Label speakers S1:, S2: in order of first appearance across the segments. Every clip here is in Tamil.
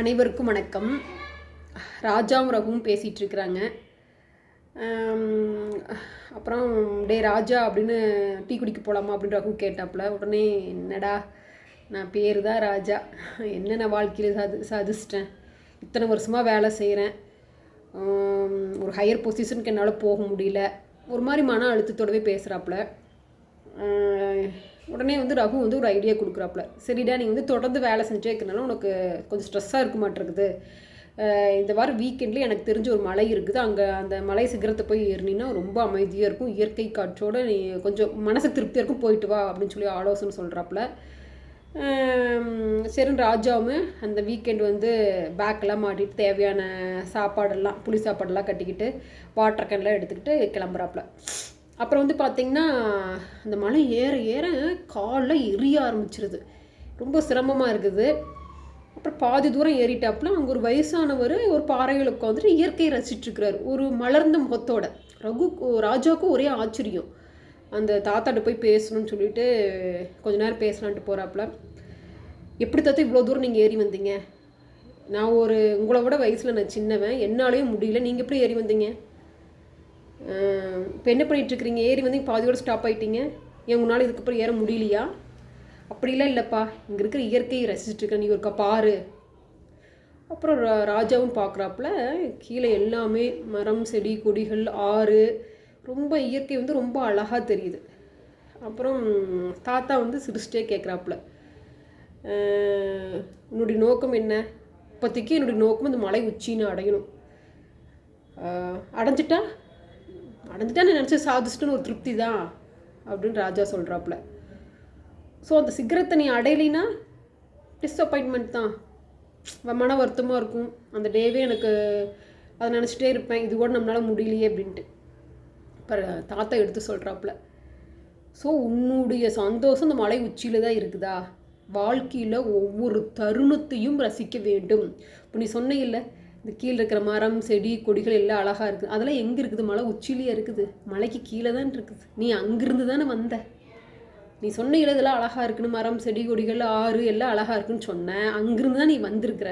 S1: அனைவருக்கும் வணக்கம். ராஜாவும் ரகுவும் பேசிகிட்டு இருக்கிறாங்க. அப்புறம் டே ராஜா அப்படின்னு டீ குடிக்க போகலாமா அப்படின்னு ரகு கேட்டாப்புல. உடனே என்னடா நான் பேர் தான் ராஜா என்னென்ன வாழ்க்கையில் சாதி சாதிச்சிட்டேன். இத்தனை வருஷமாக வேலை செய்கிறேன் ஒரு ஹையர் பொசிஷனுக்கு என்னால் போக முடியல. ஒரு மாதிரி மன அழுத்தத்தோடவே பேசுகிறாப்புல உடனே வந்து ரகு வந்து ஒரு ஐடியா கொடுக்குறாப்புல. சரிடா நீ வந்து தொடர்ந்து வேலை செஞ்சே இருக்கிறனால உனக்கு கொஞ்சம் ஸ்ட்ரெஸ்ஸாக இருக்க மாட்டேருக்குது இந்த வாரம் வீக்கெண்ட்லேயே எனக்கு தெரிஞ்ச ஒரு மலை இருக்குது. அங்கே அந்த மலை சிகரத்தை போய் ஏறினா ரொம்ப அமைதியாக இருக்கும். இயற்கை காற்றோடு நீ கொஞ்சம் மனசுக்கு திருப்தியாக இருக்கும். போயிட்டு வா அப்படின்னு சொல்லி ஆலோசனை சொல்கிறாப்புல சரின்னு ராஜாவும் அந்த வீக்கெண்ட் வந்து பேக்கெல்லாம் மாட்டிட்டு தேவையான சாப்பாடெல்லாம் புளி சாப்பாடெல்லாம் கட்டிக்கிட்டு வாட்டர் கேன்லாம் எடுத்துக்கிட்டு கிளம்புறாப்புல. அப்புறம் வந்து பார்த்திங்கன்னா அந்த மலை ஏற ஏற காலில் எரிய ஆரம்பிச்சிருது. ரொம்ப சிரமமாக இருக்குது. அப்புறம் பாதி தூரம் ஏறிட்டாப்புல அங்கே ஒரு வயசானவர் ஒரு பாறையில் உட்காந்துட்டு இயற்கையை ரசிச்சுட்ருக்கிறார். ஒரு மலர்ந்த முகத்தோட. ரகு ராஜாவுக்கும் ஒரே ஆச்சரியம். அந்த தாத்தாட்ட போய் பேசணும்னு சொல்லிட்டு கொஞ்ச நேரம் பேசலான்ட்டு போகிறாப்புல எப்படி தாத்தா இவ்வளோ தூரம் நீங்கள் ஏறி வந்தீங்க? நான் ஒரு உங்களை விட வயசில் நான் சின்னவன். என்னாலேயும் முடியல. நீங்கள் எப்படி ஏறி வந்தீங்க? இப்போ என்ன பண்ணிகிட்ருக்கிறீங்க ஏறி வந்து பாதியோடு ஸ்டாப் ஆகிட்டீங்க ஏன் உங்களால் இதுக்கப்புறம் ஏற முடியலையா? அப்படிலாம் இல்லைப்பா. இங்கே இருக்கிற இயற்கையை ரசிச்சுட்ருக்க நீ ஒருக்கா பாரு. அப்புறம் ரா ராஜாவும் பார்க்குறாப்புல கீழே எல்லாமே மரம் செடி கொடிகள் ஆறு ரொம்ப இயற்கை வந்து ரொம்ப அழகாக தெரியுது. அப்புறம் தாத்தா வந்து சிரிச்சிட்டே கேட்குறாப்புல உன்னுடைய நோக்கம் என்ன? இப்போதைக்கு என்னுடைய நோக்கம் இந்த மலை உச்சின்னு அடையணும். அடைஞ்சிட்டா? அடைஞ்சிட்டா நான் நினச்சி சாதிச்சிட்டுன்னு ஒரு திருப்தி தான் அப்படின்னு ராஜா சொல்கிறாப்புல ஸோ அந்த சிகரத்தை நீ அடையலைன்னா டிஸப்பாயின்மெண்ட் தான். மன வருத்தமாக இருக்கும். அந்த டேவே எனக்கு அதை நினச்சிட்டே இருப்பேன். இது கூட நம்மளால் முடியலையே அப்படின்ட்டு. இப்போ தாத்தா எடுத்து சொல்கிறாப்புல ஸோ உன்னுடைய சந்தோஷம் இந்த மலை உச்சியில் தான் இருக்குதா? வாழ்க்கையில் ஒவ்வொரு தருணத்தையும் ரசிக்க வேண்டும். இப்போ நீ சொன்ன இல்லை இந்த கீழே இருக்கிற மரம் செடி கொடிகள் எல்லாம் அழகாக இருக்குது. அதெல்லாம் எங்கே இருக்குது? மலை உச்சிலேயே இருக்குது. மலைக்கு கீழே தான் இருக்குது. நீ அங்கிருந்து தானே வந்த. நீ சொன்ன இதெல்லாம் அழகாக இருக்குன்னு மரம் செடி கொடிகள் ஆறு எல்லாம் அழகாக இருக்குன்னு சொன்னேன். அங்கிருந்து தான் நீ வந்திருக்கிற.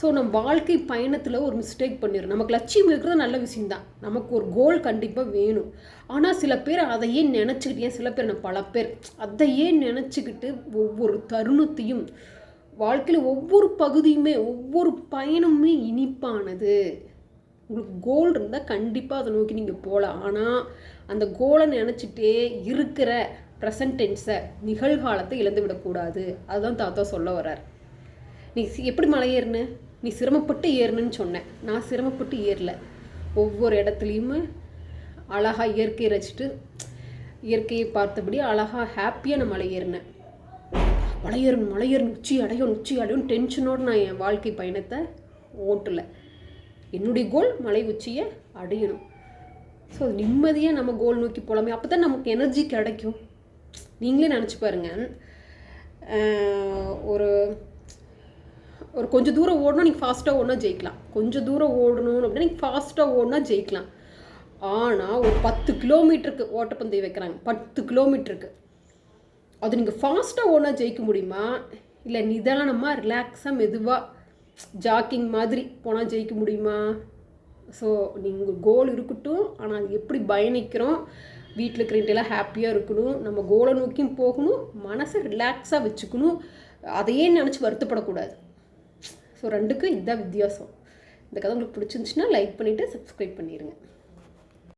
S1: ஸோ நம்ம வாழ்க்கை பயணத்தில் ஒரு மிஸ்டேக் பண்ணிடும் நமக்கு லட்சியம் இருக்கிறது நல்ல விஷயம்தான். நமக்கு ஒரு கோல் கண்டிப்பாக வேணும். ஆனால் சில பேர் அதையே நினச்சிக்கிட்டேன் சில பேர் நான் பல பேர் அதையே நினச்சிக்கிட்டு ஒவ்வொரு தருணத்தையும் வாழ்க்கையில் ஒவ்வொரு பகுதியுமே ஒவ்வொரு பயணமுமே இனிப்பானது. உங்களுக்கு கோல் இருந்தால் கண்டிப்பாக அதை நோக்கி நீங்கள் போகலாம். ஆனால் அந்த கோலை நினச்சிட்டே இருக்கிற ப்ரெசன்டென்ஸை நிகழ்காலத்தை இழந்து விடக்கூடாது. அதுதான் தாத்தா சொல்ல வர்றார். நீ எப்படி மலை ஏறுன? நீ சிரமப்பட்டு ஏறுனுன்னு சொன்னேன். நான் சிரமப்பட்டு ஏறல. ஒவ்வொரு இடத்துலையுமே அழகாக இயற்கையை ரசிச்சுட்டு இயற்கையை பார்த்தபடி அழகாக ஹாப்பியாக நான் மலை ஏறினேன். மலையேறணும் மலையேறணும் உச்சி அடையும் உச்சி அடையும் டென்ஷனோடு நான் என் வாழ்க்கை பயணத்தை ஓட்டலை. என்னுடைய கோல் மலை உச்சியை அடையணும். ஸோ நிம்மதியாக நம்ம கோல் நோக்கி போகலாமே அப்போ தான் நமக்கு எனர்ஜி கிடைக்கும். நீங்களே நினச்சி பாருங்க. ஒரு ஒரு கொஞ்சம் தூரம் ஓடணும் நீங்கள் ஃபாஸ்ட்டாக ஓடினா ஜெயிக்கலாம். கொஞ்சம் தூரம் ஓடணும் அப்படின்னா நீங்கள் ஃபாஸ்ட்டாக ஓடினா ஜெயிக்கலாம். ஆனால் ஒரு பத்து கிலோமீட்டருக்கு ஓட்டப்பந்தயம் வைக்கிறாங்க. பத்து கிலோமீட்டருக்கு அது நீங்கள் ஃபாஸ்ட்டாக ஓனா ஜெயிக்க முடியுமா? இல்லை நிதானமாக ரிலாக்ஸாக மெதுவாக ஜாக்கிங் மாதிரி போனால் ஜெயிக்க முடியுமா? ஸோ நீங்கள் கோல் இருக்கட்டும் ஆனால் அது எப்படி பயணிக்கிறோம் வீட்டில் இருக்கிறவங்கெல்லாம் ஹாப்பியாக இருக்கணும் நம்ம கோலை நோக்கியும் போகணும் மனசை ரிலாக்ஸாக வச்சுக்கணும் அதையே நினச்சி வருத்தப்படக்கூடாது. ஸோ ரெண்டுக்கும் இதுதான் வித்தியாசம். இந்த கதை உங்களுக்கு பிடிச்சிருந்துச்சுன்னா லைக் பண்ணிவிட்டு சப்ஸ்கிரைப் பண்ணிடுங்க